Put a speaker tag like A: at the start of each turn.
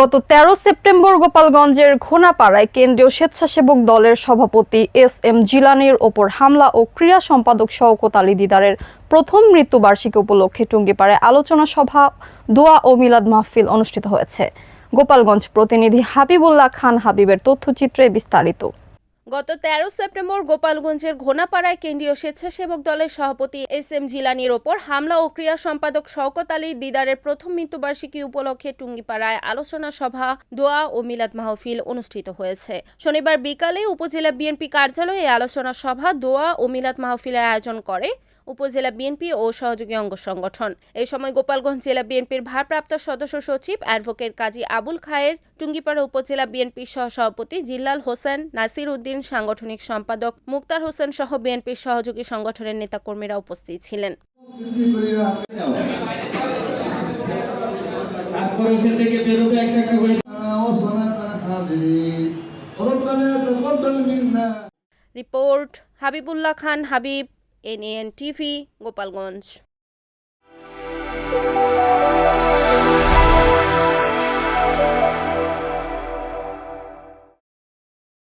A: গত তেরো সেপ্টেম্বর গোপালগঞ্জের ঘোনাপাড়ায় কেন্দ্রীয় স্বেচ্ছাসেবক দলের সভাপতি এস এম জিলানির ওপর হামলা ও ক্রীড়া সম্পাদক শওকত আলী দিদারের প্রথম মৃত্যুবার্ষিকী উপলক্ষে টুঙ্গিপাড়ায় আলোচনা সভা, দোয়া ও মিলাদ মাহফিল অনুষ্ঠিত হয়েছে। গোপালগঞ্জ প্রতিনিধি হাবিবুল্লাহ খান হাবিবের তথ্যচিত্রে বিস্তারিত।
B: গত তেরো সেপ্টেম্বর গোপালগঞ্জের ঘোনাপাড়ায় কেন্দ্রীয় স্বেচ্ছাসেবক দলের সভাপতি এস এম জিলানির ওপর হামলা ও ক্রিয়া সম্পাদক শওকত আলী দিদারের প্রথম মৃত্যুবার্ষিকী উপলক্ষে টুঙ্গিপাড়ায় আলোচনা সভা, দোয়া ও মিলাদ মাহফিল অনুষ্ঠিত হয়েছে। শনিবার বিকালে উপজেলা বিএনপি কার্যালয়ে আলোচনা সভা, দোয়া ও মিলাদ মাহফিলের আয়োজন করে উপজেলা বিএনপি ও সহযোগী অঙ্গ সংগঠন। এই সময় গোপালগঞ্জ জেলা বিএনপির ভারপ্রাপ্ত সদস্য সচিব অ্যাডভোকেট কাজী আবুল খায়ের টুঙ্গিপাড়া উপজেলা বিএনপির সহসভাপতি জিল্লাল হোসেন নাসির উদ্দিন সাংগঠনিক সম্পাদক মুক্তার হোসেন সহ বিএনপির সহযোগী সংগঠনের নেতাকর্মীরা উপস্থিত ছিলেন। Report Habibullah Khan Habib. N N TV Gopalganj.